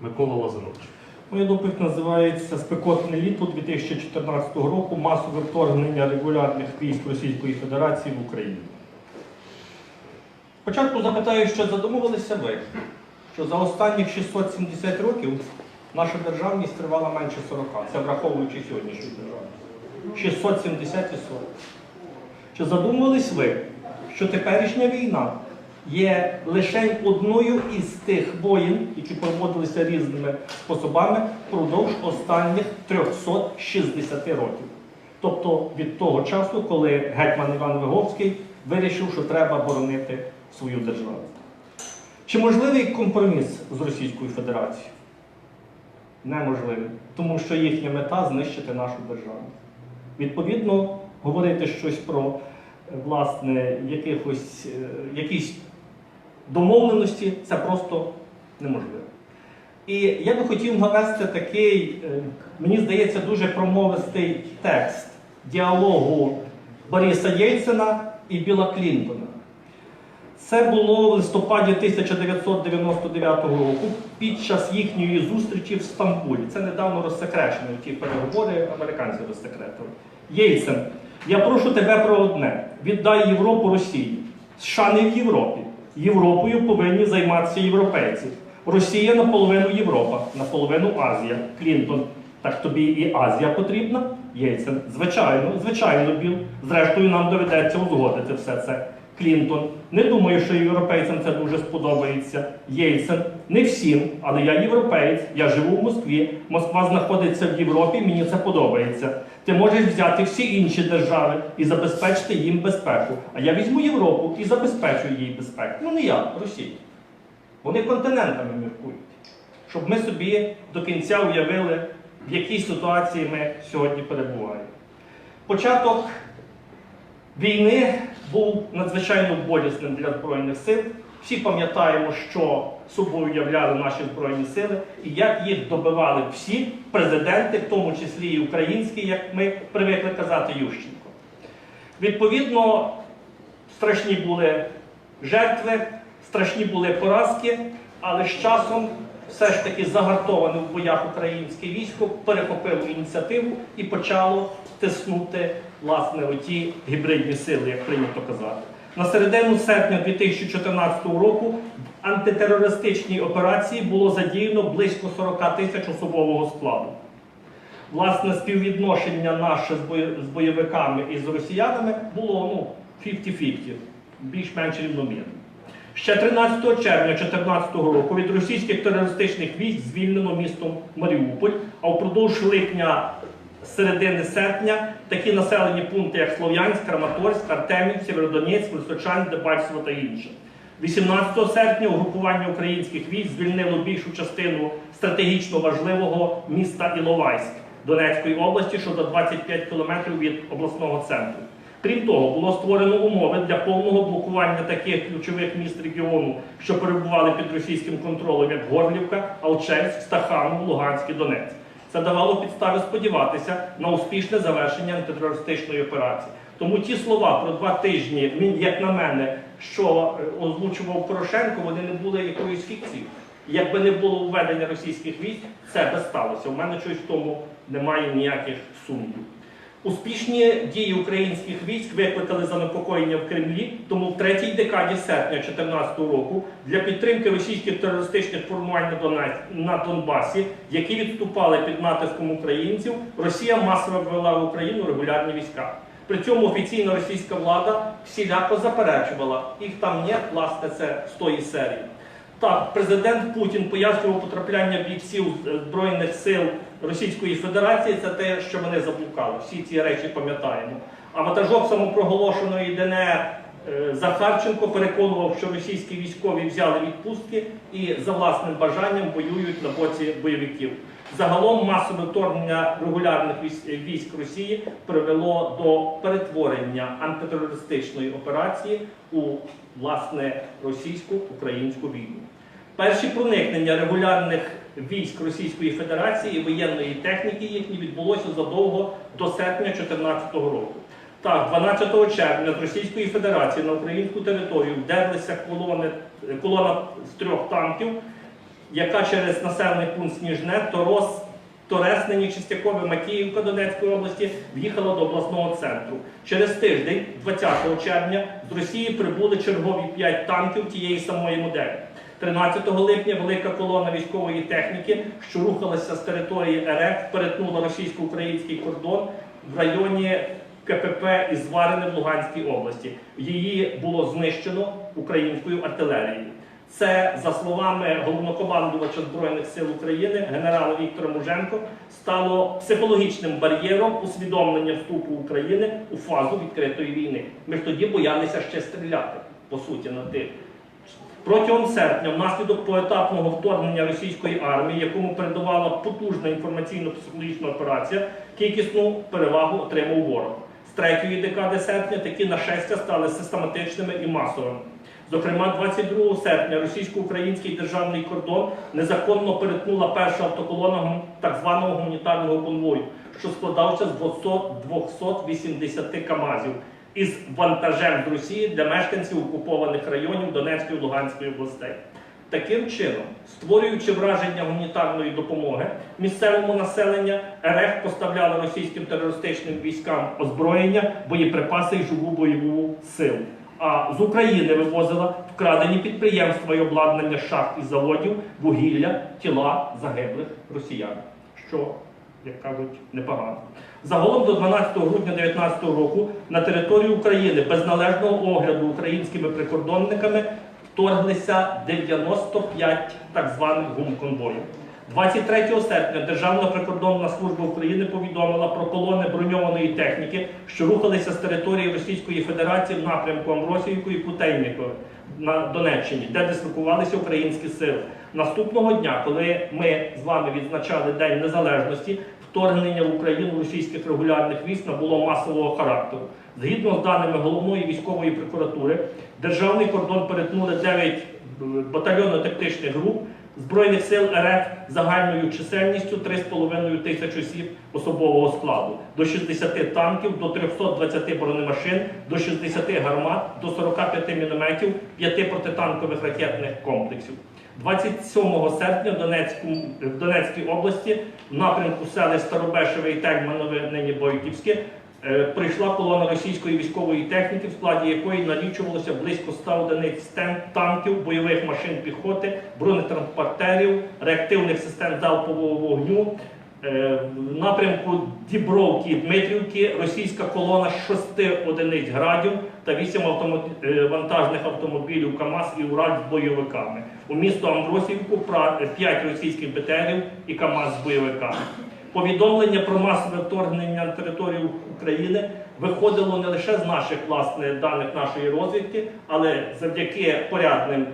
Микола Лазарович. Моя доповідь називається Спекотне літо 2014 року. Масове вторгнення регулярних військ Російської Федерації в Україну. Спочатку запитаю, що задумувалися ви, що за останніх 670 років наша державність тривала менше 40, це враховуючи сьогоднішню державність. 670 і 40. Чи задумувались ви, що теперішня війна є лише одною із тих воєн, які проводилися різними способами впродовж останніх 360 років? Тобто від того часу, коли гетьман Іван Виговський вирішив, що треба боронити свою державу. Чи можливий компроміс з Російською Федерацією? Неможливий, тому що їхня мета знищити нашу державу. Відповідно, говорити щось про е, власне якихось, е, якісь домовленості це просто неможливо. І я би хотів навести такий, е, мені здається, дуже промовистий текст діалогу Бориса Єльцина і Біла Клінтона. Це було в листопаді 1999 року під час їхньої зустрічі в Стамбулі. Це недавно розсекречено, ті переговори американці розсекретили. Єльцин, я прошу тебе про одне: віддай Європу Росії. США не в Європі. Європою повинні займатися європейці. Росія наполовину Європа, наполовину Азія. Клінтон. Так тобі і Азія потрібна? Єльцин. Звичайно, звичайно, Біл. Зрештою, нам доведеться узгодити все це. Клінтон. Не думаю, що європейцям це дуже сподобається. Єльцин. Не всім, але я європеєць, я живу в Москві. Москва знаходиться в Європі, мені це подобається. Ти можеш взяти всі інші держави і забезпечити їм безпеку. А я візьму Європу і забезпечу їй безпеку. Ну не я, Росія. Вони континентами міркують. Щоб ми собі до кінця уявили, в якій ситуації ми сьогодні перебуваємо. Початок війни був надзвичайно болісним для Збройних сил. Всі пам'ятаємо, що собою являли наші Збройні сили і як їх добивали всі президенти, в тому числі і українські, як ми привикли казати, Ющенко. Відповідно, страшні були жертви, страшні були поразки, але з часом все ж таки загартоване в боях українське військо перехопило ініціативу і почало тиснути власне оті гібридні сили, як прийнято казати. На середину серпня 2014 року в антитерористичній операції було задіяно близько 40 тисяч особового складу. Власне, співвідношення наше з бойовиками і з росіянами було ну, 50-50, більш-менш рівномірно. Ще 13 червня 2014 року від російських терористичних військ звільнено місто Маріуполь, а впродовж липня середини серпня такі населені пункти, як Слов'янськ, Краматорськ, Артемів, Сєвєродонецьк, Височань, Дебальцево та інші. 18 серпня угрупування українських військ звільнило більшу частину стратегічно важливого міста Іловайськ Донецької області, що за 25 кілометрів від обласного центру. Крім того, було створено умови для повного блокування таких ключових міст регіону, що перебували під російським контролем, як Горлівка, Алчевськ, Стаханов, Луганськ і Донецьк. Це давало підстави сподіватися на успішне завершення антитерористичної операції. Тому ті слова про два тижні, він, як на мене, що е, озвучував Порошенко, вони не були якоюсь фікцією. Якби не було введення російських військ, це би сталося. У мене щось в тому немає ніяких сумнівів. Успішні дії українських військ викликали занепокоєння в Кремлі, тому в третій декаді серпня 2014 року для підтримки російських терористичних формувань на Донбасі, які відступали під натиском українців, Росія масово ввела в Україну регулярні війська. При цьому офіційна російська влада всіляко заперечувала, їх там не, власне, це з тої серії. Так, президент Путін пояснював потрапляння бійців Збройних сил Російської Федерації це те, що вони заблукали. Всі ці речі пам'ятаємо. А ватажок самопроголошеної ДНР е, Захарченко переконував, що російські військові взяли відпустки і за власним бажанням воюють на боці бойовиків. Загалом масове вторгнення регулярних військ, Росії привело до перетворення антитерористичної операції у власне російсько-українську війну. Перші проникнення регулярних військ Російської Федерації і воєнної техніки їхні відбулося задовго до серпня 2014 року. Так, 12 червня з Російської Федерації на українську територію вдерлися колона з трьох танків яка через населений пункт Сніжне, Торос, Тореснині, Чистякове, Макіївка Донецької області в'їхала до обласного центру. Через тиждень, 20 червня, з Росії прибули чергові 5 танків тієї самої моделі. 13 липня велика колона військової техніки, що рухалася з території РФ, перетнула російсько-український кордон в районі КПП із Зварине в Луганській області. Її було знищено українською артилерією. Це, за словами головнокомандувача Збройних сил України, генерала Віктора Муженко, стало психологічним бар'єром усвідомлення вступу України у фазу відкритої війни. Ми ж тоді боялися ще стріляти, по суті, на тих. Протягом серпня, внаслідок поетапного вторгнення російської армії, якому передавала потужна інформаційно-психологічна операція, кількісну перевагу отримав ворог. З третьої декади серпня такі нашестя стали систематичними і масовими. Зокрема, 22 серпня російсько-український державний кордон незаконно перетнула перша автоколона так званого гуманітарного конвою, що складався з 200 280 КАМАЗів із вантажем з Росії для мешканців окупованих районів Донецької і Луганської областей. Таким чином, створюючи враження гуманітарної допомоги місцевому населенню, РФ поставляла російським терористичним військам озброєння, боєприпаси і живу бойову силу. А з України вивозила вкрадені підприємства і обладнання шахт і заводів, вугілля, тіла загиблих росіян. Що як кажуть, непогано. Загалом до 12 грудня 2019 року на територію України без належного огляду українськими прикордонниками вторглися 95 так званих гумконвоїв. 23 серпня Державна прикордонна служба України повідомила про колони броньованої техніки, що рухалися з території Російської Федерації в напрямку Амбросіївки і Путейникове на Донеччині, де дислокувалися українські сили. Наступного дня, коли ми з вами відзначали День Незалежності, вторгнення в Україну російських регулярних військ набуло масового характеру. Згідно з даними головної військової прокуратури, державний кордон перетнули 9 батальйонно-тактичних груп Збройних сил РФ загальною чисельністю 3,5 тисяч осіб особового складу, до 60 танків, до 320 бронемашин, до 60 гармат, до 45 мінометів, 5 протитанкових ракетних комплексів. 27 серпня в, Донецьку, в Донецькій області в напрямку сели Старобешеве і Тельманове, нині Бойківське, е, прийшла колона російської військової техніки, в складі якої налічувалося близько 100 одиниць танків, бойових машин піхоти, бронетранспортерів, реактивних систем залпового вогню. Е, В напрямку Дібровки Дмитрівки російська колона з 6 одиниць градів та 8 автомо- е, вантажних автомобілів КАМАЗ і Ураль з бойовиками. У місто Амбросівку 5 російських БТРів і КАМАЗ з бойовиками. Повідомлення про масове вторгнення на територію України виходило не лише з наших власне даних нашої розвідки, але завдяки порядним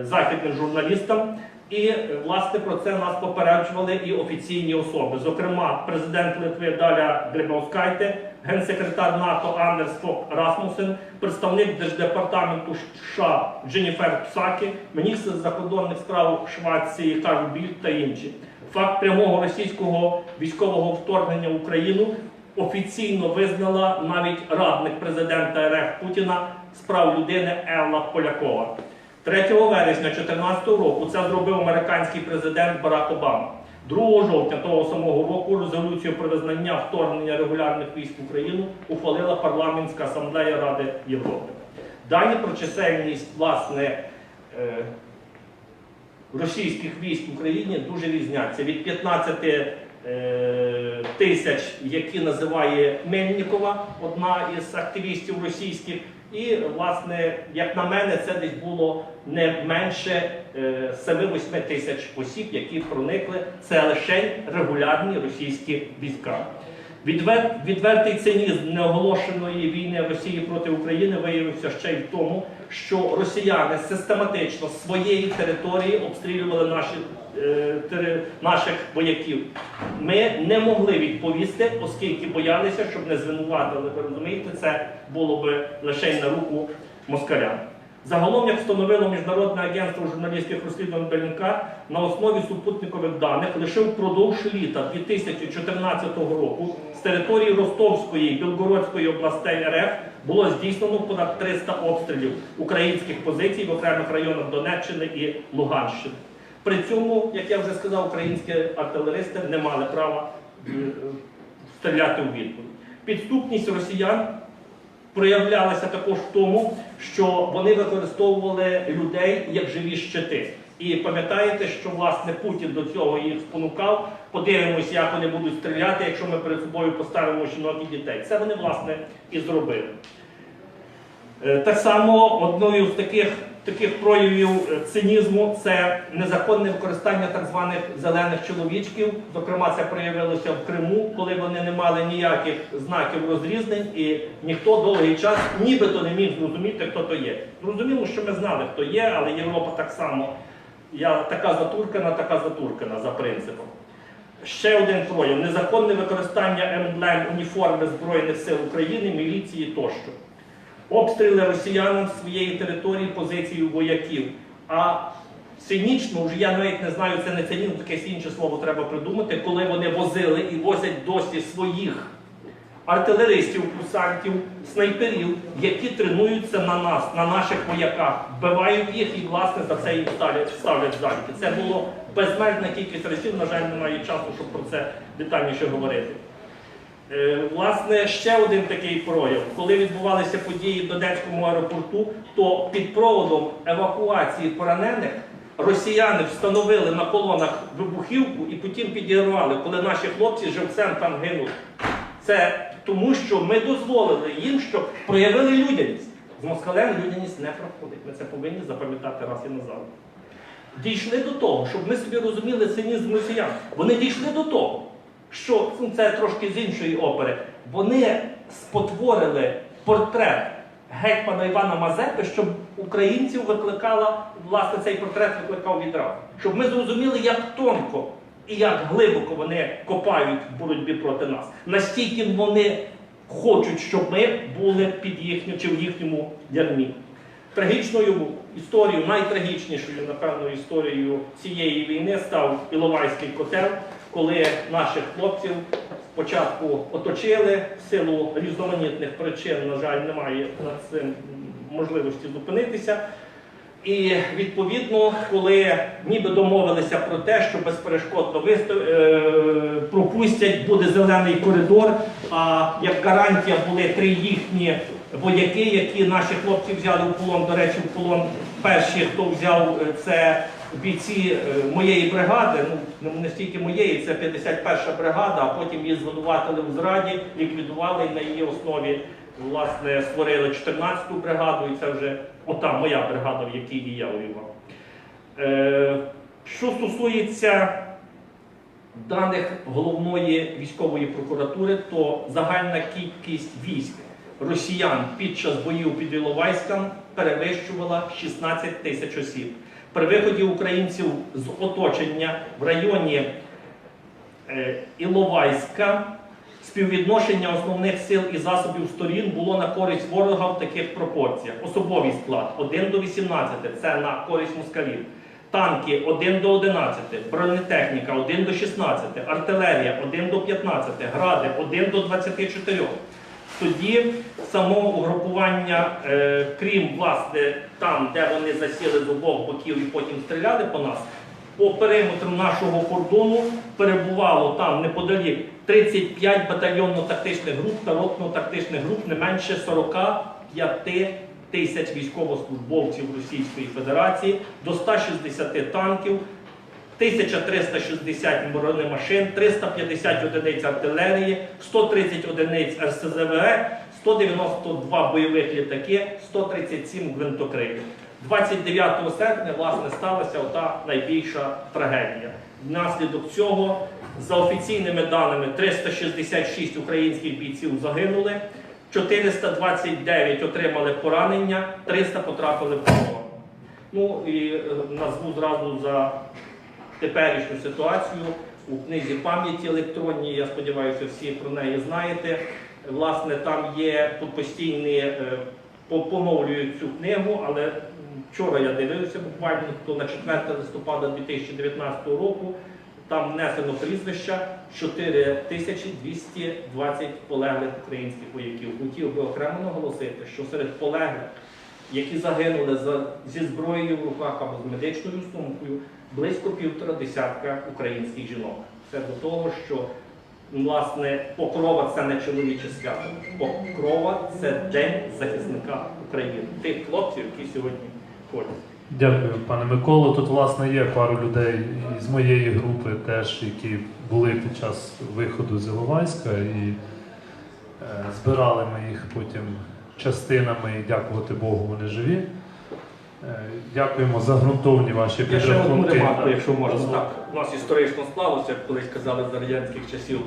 е, західним журналістам. І власне про це нас попереджували і офіційні особи. Зокрема, президент Литви Даля Грибовскайте, генсекретар НАТО Андерс Фок Расмусен, представник Держдепартаменту США Дженніфер Псакі, міністр закордонних справ Швеції Карл Біль та інші. Факт прямого російського військового вторгнення в Україну офіційно визнала навіть радник президента РФ Путіна з прав людини Елла Полякова. 3 вересня 2014 року це зробив американський президент Барак Обама. 2 жовтня того самого року резолюцію про визнання вторгнення регулярних військ в Україну ухвалила парламентська асамблея Ради Європи. Дані про чисельність власне е, російських військ в Україні дуже різняться від 15 е, тисяч, які називає Мельнікова, одна із активістів російських. І, власне, як на мене, це десь було не менше е, 7-8 тисяч осіб, які проникли. Це лише регулярні російські війська. Відвер... Відвертий цинізм неоголошеної війни Росії проти України виявився ще й в тому, що росіяни систематично з своєї території обстрілювали наші, е, наших вояків. Ми не могли відповісти, оскільки боялися, щоб не звинуватили. Ви розумієте, це було би лише й на руку москалям. Загалом, як встановило Міжнародне агентство журналістських розслідувань БНК, на основі супутникових даних лише впродовж літа 2014 року з території Ростовської і Білгородської областей РФ було здійснено понад 300 обстрілів українських позицій в окремих районах Донеччини і Луганщини. При цьому, як я вже сказав, українські артилеристи не мали права е, стріляти у відповідь. Підступність росіян проявлялася також в тому, що вони використовували людей як живі щити. І пам'ятаєте, що власне Путін до цього їх спонукав. Подивимось, як вони будуть стріляти, якщо ми перед собою поставимо жінок і дітей. Це вони власне і зробили. Е, Так само одною з таких, таких проявів цинізму це незаконне використання так званих зелених чоловічків. Зокрема, це проявилося в Криму, коли вони не мали ніяких знаків розрізнень, і ніхто довгий час нібито не міг зрозуміти, хто то є. Зрозуміло, що ми знали, хто є, але Європа так само. Я така затуркана, така затуркана за принципом. Ще один прояв незаконне використання емблем уніформи Збройних сил України, міліції тощо обстріли росіянам своєї території, позиції вояків. А цинічно, вже я навіть не знаю, це не цинізм, якесь інше слово треба придумати, коли вони возили і возять досі своїх артилеристів, курсантів, снайперів, які тренуються на нас, на наших вояках, вбивають їх і, власне, за це їм ставлять, ставлять замки. Це було безмежна кількість разів, на жаль, немає часу, щоб про це детальніше говорити. Е, Власне, ще один такий прояв. Коли відбувалися події в Донецькому аеропорту, то під проводом евакуації поранених росіяни встановили на колонах вибухівку і потім підірвали, коли наші хлопці живцем там гинули. Це тому, що ми дозволили їм, щоб проявили людяність. З москалем людяність не проходить. Ми це повинні запам'ятати раз і назавжди. Дійшли до того, щоб ми собі розуміли цинізм росіян. Вони дійшли до того, що ну, це трошки з іншої опери. Вони спотворили портрет гетьмана Івана Мазепи, щоб українців викликала, власне, цей портрет викликав відразу. Щоб ми зрозуміли, як тонко і як глибоко вони копають в боротьбі проти нас. Настільки вони хочуть, щоб ми були під їхню чи в їхньому ярмі. Трагічною історією, найтрагічнішою, напевно, історією цієї війни став Іловайський котел, коли наших хлопців спочатку оточили в силу різноманітних причин, на жаль, немає над цим можливості зупинитися. І відповідно, коли ніби домовилися про те, що безперешкодно вистав... е, пропустять, буде зелений коридор. А як гарантія були три їхні вояки, які наші хлопці взяли в полон. До речі, в полон перші, хто взяв е, це бійці е, моєї бригади. Ну не стільки моєї, це 51-ша бригада, а потім її звинуватили в зраді, ліквідували і на її основі власне створили 14-ту бригаду, і це вже ота моя бригада, в якій і я воював. Е, що стосується даних головної військової прокуратури, то загальна кількість військ росіян під час боїв під Іловайськом перевищувала 16 тисяч осіб. При виході українців з оточення в районі е, Іловайська співвідношення основних сил і засобів сторін було на користь ворога в таких пропорціях. Особовий склад 1 до 18 це на користь москалів. Танки 1 до 11, бронетехніка 1 до 16, артилерія 1 до 15, гради 1 до 24. Тоді само угрупування, е, крім власне там, де вони засіли з обох боків і потім стріляли по нас, по периметру нашого кордону перебувало там неподалік 35 батальйонно-тактичних груп та ротно-тактичних груп не менше 45 тисяч військовослужбовців Російської Федерації, до 160 танків, 1360 бронемашин, 350 одиниць артилерії, 130 одиниць РСЗВ, 192 бойових літаки, 137 гвинтокрилів. 29 серпня власне сталася ота найбільша трагедія. Внаслідок цього, за офіційними даними, 366 українських бійців загинули, 429 отримали поранення, 300 потрапили в полон. Ну і е, назву зразу за теперішню ситуацію у книзі пам'яті електронній. Я сподіваюся, всі про неї знаєте. Власне, там є постійні е, поновлюють цю книгу, але вчора я дивився буквально то на 4 листопада 2019 року. Там внесено прізвища 4220 полеглих українських вояків. Хотів би окремо наголосити, що серед полеглих які загинули за, зі зброєю в руках або з медичною сумкою, близько півтора десятка українських жінок. Це до того, що власне покрова це не чоловіче свято. Покрова це День захисника України, тих хлопців, які сьогодні ходять. Дякую, пане Миколо. Тут, власне, є пару людей з моєї групи теж, які були під час виходу з Іловайська, і е, збирали ми їх потім частинами, і дякувати Богу, вони живі. Е, дякуємо за ґрунтовні ваші підрахунки. якщо можна. Так, у нас історично склалося, як колись казали за радянських часів.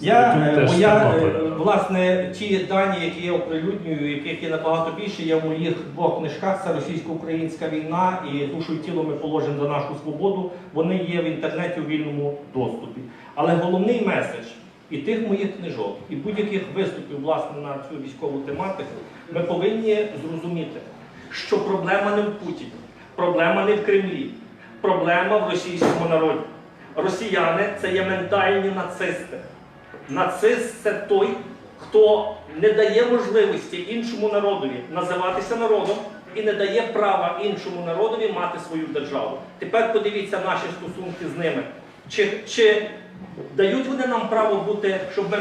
Я, е, моя, е, власне, ті дані, які я оприлюднюю, яких є набагато більше, є в моїх двох книжках. Це російсько-українська війна і душу і тіло ми положимо за нашу свободу. Вони є в інтернеті у вільному доступі. Але головний меседж і тих моїх книжок, і будь-яких виступів власне на цю військову тематику, ми повинні зрозуміти, що проблема не в Путіні, проблема не в Кремлі, проблема в російському народі. Росіяни це є ментальні нацисти. Нацист це той, хто не дає можливості іншому народові називатися народом і не дає права іншому народові мати свою державу. Тепер подивіться наші стосунки з ними. Чи, чи дають вони нам право бути, щоб ми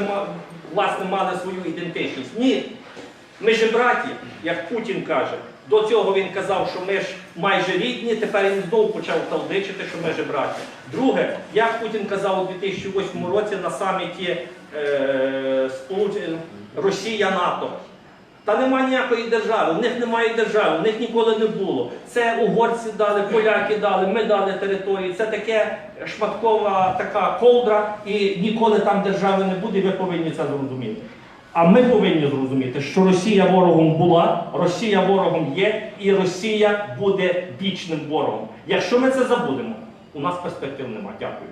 власне мали свою ідентичність? Ні. Ми ж браті, як Путін каже. До цього він казав, що ми ж майже рідні, тепер він знову почав талдичити, що ми ж браті. Друге, як Путін казав у 2008 році на саміті е, Росія НАТО. Та нема ніякої держави, в них немає держави, в них ніколи не було. Це угорці дали, поляки дали, ми дали території. Це таке шматкова така ковдра, і ніколи там держави не буде, і ви повинні це зрозуміти. А ми повинні зрозуміти, що Росія ворогом була, Росія ворогом є, і Росія буде вічним ворогом. Якщо ми це забудемо, у нас перспектив нема. Дякую.